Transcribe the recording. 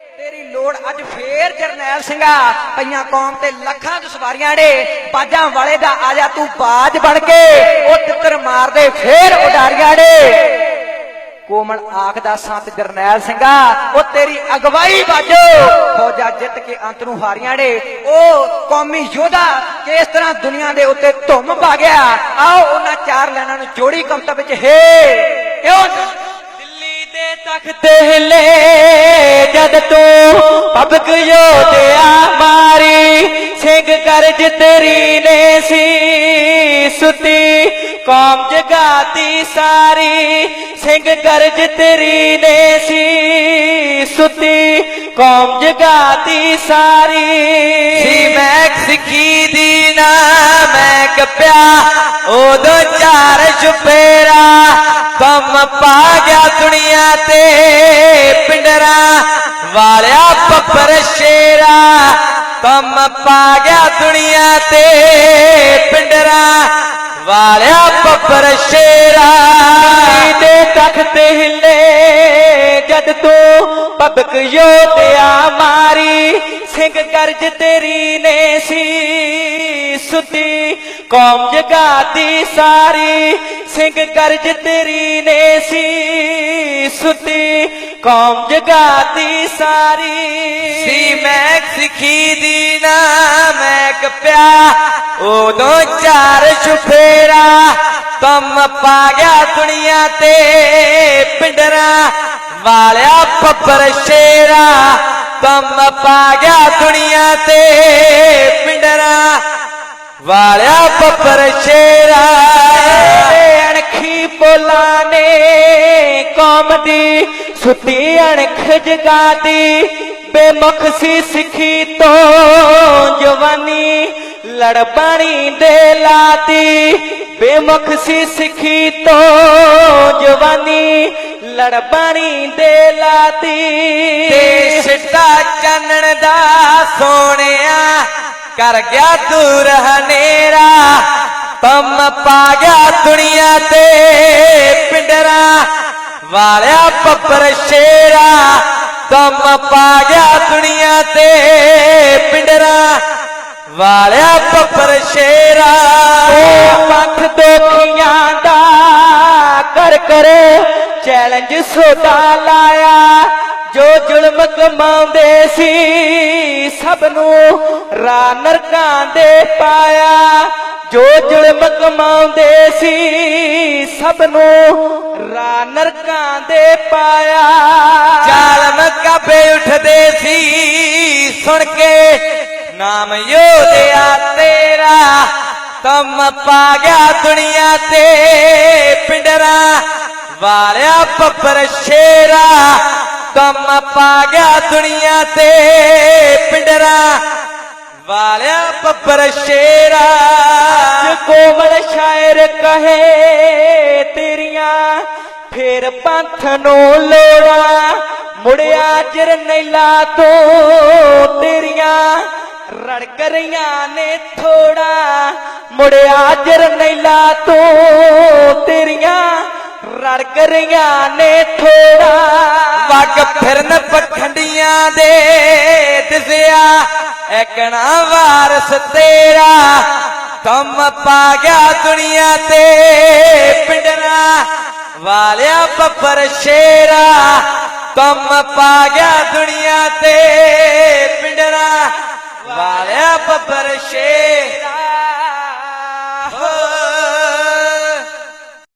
ਤੇਰੀ ਲੋੜ ਅੱਜ ਫੇਰ ਜਰਨੈਲ ਸਿੰਘਾ, ਪਈਆਂ ਕੌਮ ਤੇ ਲੱਖਾਂ ਚ ਸਵਾਰੀਆਂ ੜੇ ਬਾਜਾਂ ਵਾਲੇ ਦਾ ਆ ਤੂੰ ਬਾਜ ਬਣ ਕੇ, ਉਹ ਤਿੱਤਰ ਮਾਰਦੇ ਫੇਰ ਉਡਾਰੀਆਂ ੜੇ ਕੋਮਲ ਆਖਦਾ ਸੰਤ ਜਰਨੈਲ ਸਿੰਘਾ, ਉਹ ਤੇਰੀ ਅਗਵਾਈ ਬਾਜੋ ਫੌਜਾਂ ਜਿੱਤ ਕੇ ਅੰਤ ਨੂੰ ਹਾਰੀਆਂ ਨੇ, ਉਹ ਕੌਮੀ ਯੋਧਾ ਕਿਸ ਤਰ੍ਹਾਂ ਦੁਨੀਆ ਦੇ ਉੱਤੇ ਧੁੰਮ ਪਾ ਗਿਆ। ਆਓ ਉਹਨਾਂ ਚਾਰ ਲੈਣਾਂ ਨੂੰ ਜੋੜੀ ਕਮਤਾ ਵਿੱਚ, ਹੇ, ਕਿਉਂ? ਤਖਤ ਹਿੱਲੇ, ਜਦ ਤੂੰ ਪਬਕ ਯੋਧਿਆ ਮਾਰੀ ਸਿੰਘ ਕਰਜ ਤੇਰੀ ਨੇ ਸੀ। ਸੁਤੀ, ਕੌਮ ਜਗਾਤੀ ਸਾਰੀ ਸਿੰਘ ਕਰਜ ਤੇਰੀ ਨੇ ਸੀ। ਸੁਤੀ, ਕੌਮ ਜਗਾਤੀ ਸਾਰੀ। ਸੀ ਮੈਂ ਸਿੱਖੀ ਦੀ ਨਾ, ਮੈਂ ਕਪਿਆ, ਉਦੋਂ ਚਾਰ ਚੁਪੇਰਾ ਪਾ ਗਿਆ ਦੁਨੀਆ ਤੇ ਪਿੰਡਰਾ, ਵਾਲਿਆ ਪੱਪਰ ਸ਼ੇਰਾ। ਕੰਮ ਪਾ ਗਿਆ ਦੁਨੀਆ ਤੇ ਪਿੰਡਰਾ, ਵਾਲਿਆ ਪੱਪਰ ਸ਼ੇਰਾ। ਦੇ ਤਖਤ ਹਿੱਲੇ, ਜਦ ਤੂੰ ਪਬਕ ਯੋਧਿਆ ਮਾਰੀ। ਸਿੰਘ ਕਰਜ ਤੇਰੀ ਨੇ ਸੀ ਸੁਤੀ, ਕੌਮ ਜਗਾਤੀ ਸਾਰੀ। ਸਿੰਘ ਕਰਜ ਤੇਰੀ ਨੇ ਸੀ ਸੁਤੀ, ਕੌਮ ਜਗਾਤੀ ਸਾਰੀ। ਸੀ ਮੈਂ ਸਿੱਖੀ ਦੀ ਨਾ ਮੈਂ ਕਪਿਆ ਉਦੋਂ ਚਾਰ ਚੁਫੇਰਾ ਕੰਮ ਪਾ ਗਿਆ ਦੁਨੀਆ ਤੇ ਪਿੰਡਰਾ, ਵਾਲਿਆ ਪੱਪਰ ਸ਼ੇਰਾ ਕੰਮ ਪਾ ਗਿਆ ਦੁਨੀਆ ਤੇ ਪਿੰਡਰਾ, ਵਾਲਿਆ ਪੱਪਰ ਸ਼ੇਰਾ। ਕੌਮ ਦੀ ਸੁੱਤੀ ਅਣਖ ਜਗਾਦੀ, ਬੇਮੁਖ ਸਿੱਖੀ ਤੋਂ ਜਵਾਨੀ, ਲੜ ਦੇ ਲਾਤੀ, ਬੇਮੁਖ ਸੀ ਸਿੱਖੀ ਤੋਂ ਜਵਾਨੀ, ਲੜ ਦੇ ਲਾਤੀ। ਦੇਸ਼ ਦਾ ਚਾਨਣ ਦਾ ਸੋਹਣਿਆ ਕਰ ਗਿਆ ਦੂਰ ਹਨੇਰਾ ਤਮ ਪਾ ਗਿਆ ਦੁਨੀਆ ਤੇ ਪਿੰਡਰਾ ਵਾਲਿਆ ਪੱਪਰ ਸ਼ੇਰਾ ਤਮ ਪਾ ਗਿਆ ਦੁਨੀਆ ਤੇ ਪਿੰਡਰਾ। ਵਾਲਿਆ ਪੱਪਰ ਸ਼ੇਰਾ ਉਹ ਦੋਖੀਆਂ ਦਾ, ਕਰ ਕਰ ਚੈਲੰਜ ਸੋਦਾ ਲਾਇਆ। ਜੋ ਜ਼ੁਲਮ ਕਮਾਉਂਦੇ ਸੀ, ਸਭ ਨੂੰ ਰਾ ਨਰਕਾਂ ਦੇ ਪਾਇਆ। ਜੋ ਜ਼ੁਲਮ ਕਮਾਉਂਦੇ ਸੀ, ਸਭ ਨੂੰ ਰਾ ਨਰਕਾਂ ਦੇ ਪਾਇਆ। ਜ਼ਾਲਮ ਕਾਬੇ ਉੱਠਦੇ ਸੀ, ਸੁਣ ਕੇ ਨਾਮ ਯੋਧਿਆ ਤੇਰਾ ਤਮ ਪਾ ਗਿਆ ਦੁਨੀਆ ਤੇ। ਪਿੰਡਰਾ ਵਾਲਿਆ ਪੱਪਰ ਸ਼ੇਰਾ ਤਮ ਪਾ ਗਿਆ ਦੁਨੀਆ ਤੇ। ਪਿੰਡਰਾ ਵਾਲਿਆ ਪੱਪਰ ਸ਼ੇਰਾ। ਕੋਮਲ ਸ਼ਾਇਰ ਕਹੇ ਤੇਰੀਆਂ ਫੇਰ ਪੰਥ ਨੂੰ ਲੋੜਾ। ਮੁੜਿਆ ਜਰਨੈਲਾ ਤੋਂ ਤੇਰੀਆਂ ਰੜਕ ਰਹੀਆਂ ਨੇ ਥੋੜਾ ਮੁੜਿਆ ਜਰਨੈਲਾ ਤੋਂ ਤੇਰੀਆਂ ਰੜਕ ਰਹੀਆਂ ਨੇ ਥੋੜਾ ਵਗ ਫਿਰਨ ਪਖੰਡੀਆਂ ਦੇ ਦਿਸਿਆ ਐਕਣਾ ਵਾਰਸ ਤੇਰਾ ਤੁਮ ਪਾ ਗਿਆ ਦੁਨੀਆ ਤੇ ਪਿੰਡਰਾ, ਵਾਲਿਆ ਬੱਬਰ ਸ਼ੇਰਾ, ਕੰਮ ਪਾ ਗਿਆ ਦੁਨੀਆ ਤੇ ਪਿੰਡਰਾ, ਵਾਲਿਆ ਬੱਬਰ ਸ਼ੇਰਾ।